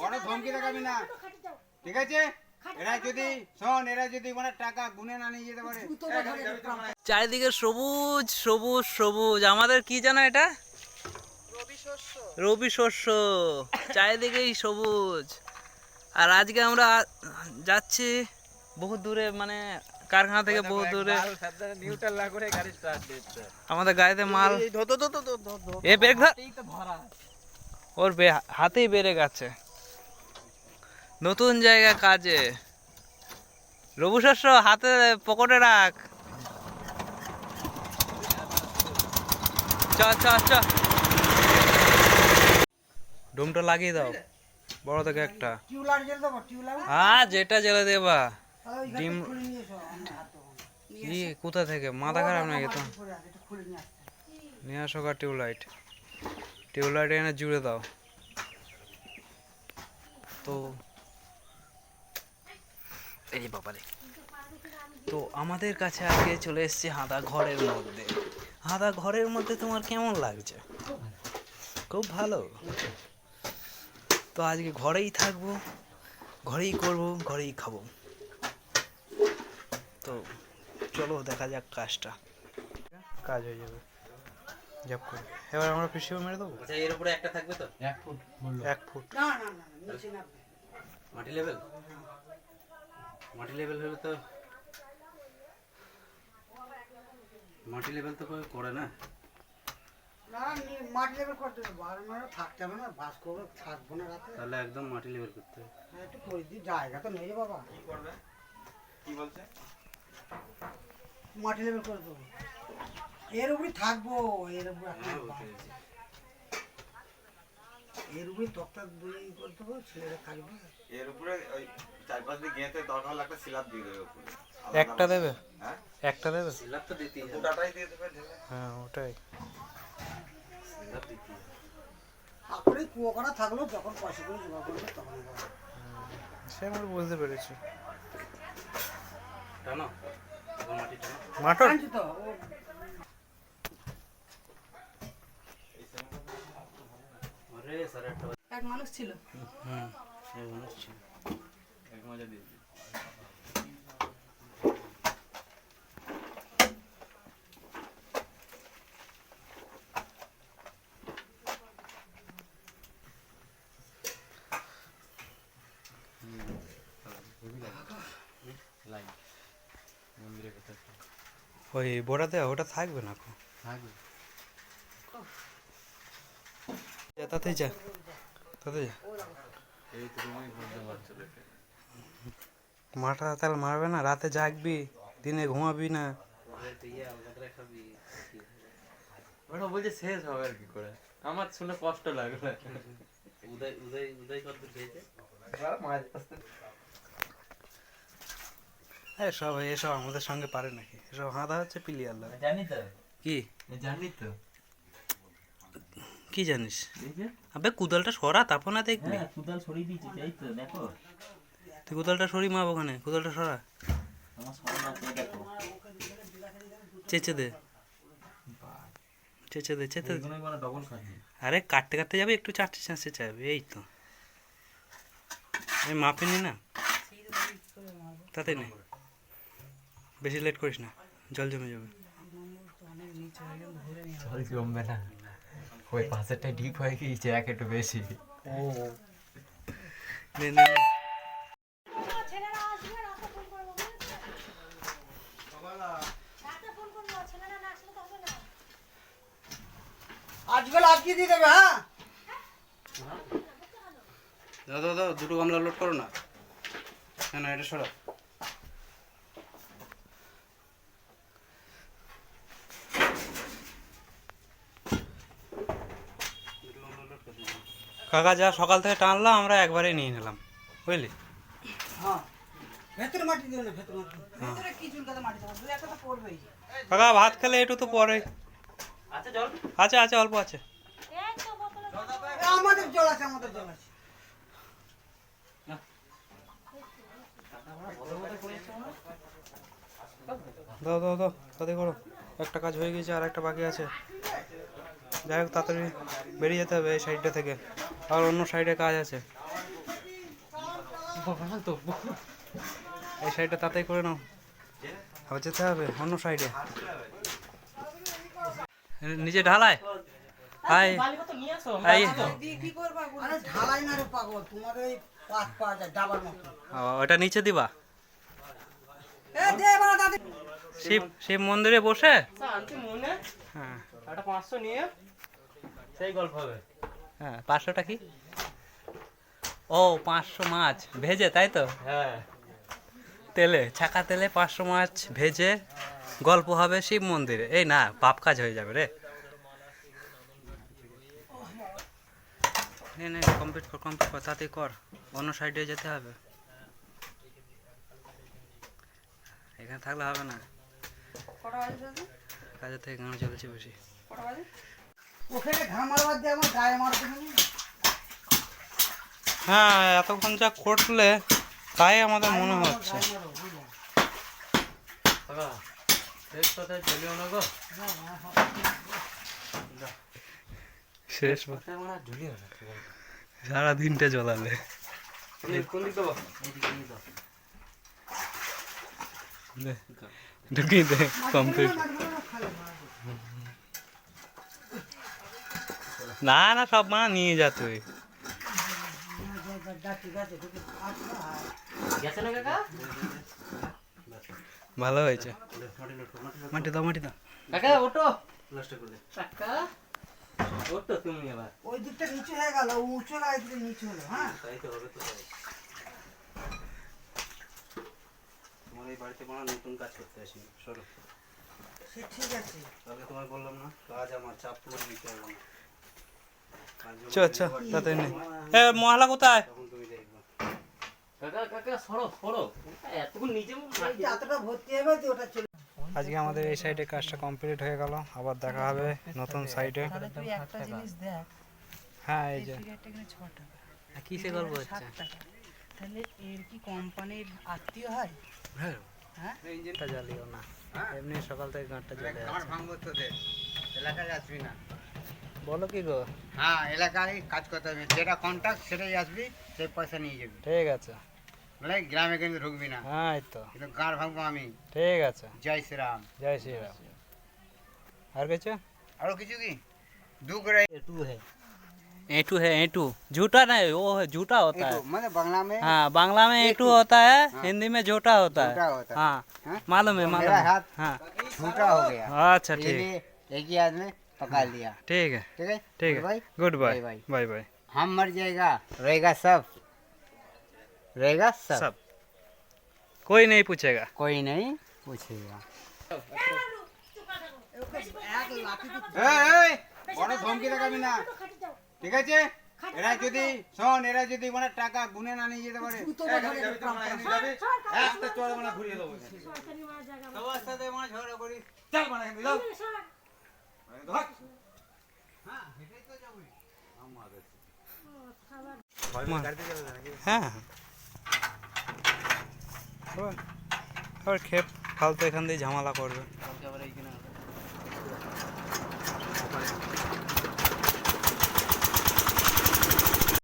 বড় ধমকি দেখাবি না। ঠিক আছে? এরা যদি শোন এরা যদি মানে টাকা গুনে না নিয়ে যেতে পারে। চারিদিকে সবুজ সবুজ সবুজ। আমাদের কি জানো এটা? রবি শস্য। চারিদিকেই সবুজ। আর আজকে আমরা যাচ্ছি বহু দূরে মানে কারখানা থেকে বহু দূরে। নিউট্রাল না করে গাড়ি স্টার্ট দিচ্ছে। আমাদের গাড়িতে মাল। এ ব্রেক ধর। ওর হাতেই বেড়ে গেছে। নতুন জায়গা কাজে। রবু শস্য হাতে পকেটে রাখ। চ ডোমটা লাগিয়ে দাও, বড় থেকে একটা। জেল হ্যাঁ যেটা জ্বেলে দেবা। ডিম। কি কোথা থেকে? মাথা খারাপ নাকি তো নিয়ে আসো টিউবলাইট। টিউবলাইট এনে জুড়ে দাও। তো এই বাবারে। তো আমাদের কাছে আজকে চলে এসেছি হাদা ঘরের মধ্যে। হাদা ঘরের মধ্যে তোমার কেমন লাগছে? খুব ভালো। তো আজকে ঘরেই থাকব, ঘরেই করব, ঘরেই খাব। তো চলো দেখা যাক কাজটা। কাজ হয়ে যাবে। জব করে। এবার আমরা পিসিও মেরে দেবো? আচ্ছা এর উপরে একটা থাকবে তো? এক ফুট বলল। এক ফুট। না না না নিচে না। মাটি লেভেল? মাটি লেভেল হলে তো মাটি লেভেল তো করে না। না মাটি লেবে করতে হবে। বারো মিনিট থাকতে হবে না বাস করব থাকব না রাতে। তাহলে একদম মাটি লেভেল করতে হবে। হ্যাঁ, একটু জায়গা তো নেই বাবা। কি বলছে? মাটি লেবেল করে দেবো। এর উপরে থাকব এর উপরে হ্যাঁ। এর উপরে তক্তা দুই করে দেবো ছেলেরা থাকবে এর উপরে ওই চার পাঁচ দিন গেঁথে দরকার হলে একটা সিলাপ দিয়ে দেবে উপরে একটা দেবে? হ্যাঁ? একটা দেবে? সিলাপ তো দিতেই হবে। গোটাটাই দিয়ে দেবে হ্যাঁ ওটাই। সিলাপ দিতেই হবে। তারপরে কুয়ো করা থাকল যখন পয়সা করে জোগাড় করবে তখন সে আমরা বুঝতে পেরেছি। টানো? মাটি টানো? মাটন? আনছি তো সাড়ে আটটা এক মানুষ ছিল। এক মজা দিয়ে ওই বোটা ওটা থাকবে না থাকবে যা তাতে যা তাতে যা। মাঠা তাহলে মারবে না রাতে জাগবি দিনে ঘুমাবি না। ওটা বলছে শেষ হবে আর কি করে। আমার শুনে কষ্ট লাগল। উদয় উদয় উদয় কত খেয়েছে? এসব এসব আমাদের সঙ্গে পারে নাকি? এসব হাঁদা হচ্ছে প্লেয়ার লাগে। জানি তো। কি? জানি তো। কি জানিস? এই আবে কুদালটা সরা তারপর না দেখবি। হ্যাঁ কুদাল সরিয়ে দিয়েছি তাই তো দেখো। তুই কুদালটা সরি মাপ ওখানে কুদালটা সরা। চেঁচে দে। চেঁচে দে চেঁচে মানে আরে কাটতে কাটতে যাবে একটু চারটে চারটে চাইবে এই তো। আমি মাপিনি না তাতে নেই বেশি লেট করিস না জল জমে যাবে। জল জমবে না। ওই পাশেরটা ডিপ হয়ে গিয়েছে এক একটু বেশি। নে নে। আজকে দিয়ে দেবে হ্যাঁ? দাও দাও দাও দুটো গামলা লোড করো না। না না এটা সরা দুটো গামলা লোড করে দিও। কাকা যা সকাল থেকে টানলাম আমরা একবারে নিয়ে নিলাম। বুঝলি? হ্যাঁ। ভেতরে মাটি দিও না ভেতরে মাটি ভেতরে কি চুলকাতে মাটি দেবো? দু একটা কাকা ভাত খেলে একটু তো পরে। আছে আছে অল্প আছে। এই তো বোতলে এ, আমাদের জল আছে আমাদের জল আছে। দাও দাও দাও তাতে করো। একটা কাজ হয়ে গেছে আর একটা বাকি আছে। যাই হোক তাড়াতাড়ি বেরিয়ে যেতে হবে এই সাইডটা থেকে। আর অন্য সাইডে কাজ আছে। এই সাইডটা তাড়াতাড়ি করে নাও। আবার যেতে হবে অন্য সাইডে। নিচে ঢালায়? হাই। হাই। ঢালাই না রে পাগল তোমার ওই পাত পাওয়া যায় ডাবার মতো। ওটা নিচে দিবা। শিব শিব মন্দিরে বসে? হ্যাঁ। একটা পাঁচশো নিয়ে। সেই গল্প হবে। হ্যাঁ পাঁচশোটা কি? ও পাঁচশো মাছ। ভেজে তাই তো? হ্যাঁ। তেলে ছাকা তেলে পাঁচশো মাছ ভেজে গল্প হবে শিব মন্দিরে। এই না পাপ কাজ হয়ে যাবে রে। নে নে কমপ্লিট কর কমপ্লিট কর তাতে কর। অন্য সাইডে যেতে হবে। এখানে থাকলে হবে না। কাজের থেকে এখানে চলছে বেশি কটা বাজে? ওখানে ঘাম মারবার দিয়ে আমার গায়ে মারতে হ্যাঁ এতক্ষণ যা করলে তাই আমাদের মনে হচ্ছে। শেষ সারা দিনটা জ্বলালে। কোন দিক দেবো? ঢুকিয়ে দে কমপ্লিট না না সব মা নিয়ে যা তুই। ভালো হয়েছে। মাটি দাও মাটি দাও। কাকা ওটো কাকা তুমি এবার। ওই দিকটা নিচু হয়ে গেল উঁচু দিকে নিচু হলো হ্যাঁ? তাই তো হবে তো তোমার এই বাড়িতে কোনো নতুন কাজ করতে আসিনি। সরো। ঠিক আছে। তাহলে তোমায় বললাম না কাজ আমার চাপ পুরো নিতে হবে না। চ চ তাতে নে। এ মহালা কোথায়? তো আজকে আমাদের এই সাইডে কাজটা কমপ্লিট হয়ে গেল। আবার দেখা হবে নতুন সাইডে তুই একটা জিনিস দেখ। হ্যাঁ এই যে। কিসে গল্প হচ্ছে? তাহলে এর কি কোম্পানির আত্মীয় হয়? হ্যাঁ। হ্যাঁ? ইঞ্জিনটা জ্বালিও না। এমনি সকাল থেকে গাঁটটা জ্বলে আমার আছে। ভাঙবো এলাকায় আসবি না। বলো কি গো হ্যাঁ এলাকায় কাজ করতে হবে যেটা কন্ট্যাক্ট সেটাই আসবি সেই পয়সা নিয়ে যাবি ঠিক আছে বলে গ্রামে কিন্তু ঢুকবি না হ্যাঁ এই তো কিন্তু গাঁড় ভাঙবো আমি ঠিক আছে জয় শ্রীরাম জয় শ্রীরাম আর কিছু আরো কিছু কি দু করে एटू है एटू झूठा नहीं वो है झूठा होता है মানে বাংলা में हाँ बांग्ला में एटू होता है हिंदी में झूठा होता झूठा है होता है। हाँ हाँ? मालूम है तो मालूम मेरा है हाथ हाँ झूठा हो गया अच्छा ठीक इसलिए एक ही आदमी पका लिया ठीक है ठीक है ठीक Good है bye. Good bye Bye bye. Bye bye हम मर जाएगा रहेगा सब रहेगा सब, सब कोई नहीं पूछेगा कोई नहीं पूछेगा বড় ধমকি দেখাবি না খাটি যাও ঠিক আছে এরা যদি শোন এরা যদি মানে টাকা গুনে না নিয়ে যেতে পারে একটা চলে মানে ঘুরিয়ে দেবো সরকারি মার জায়গা সবার সাথে মানে ঝগড়া করি চল মানে হ্যাঁ। আবার খেপ ফালতু এখান দিয়ে ঝামেলা করবে।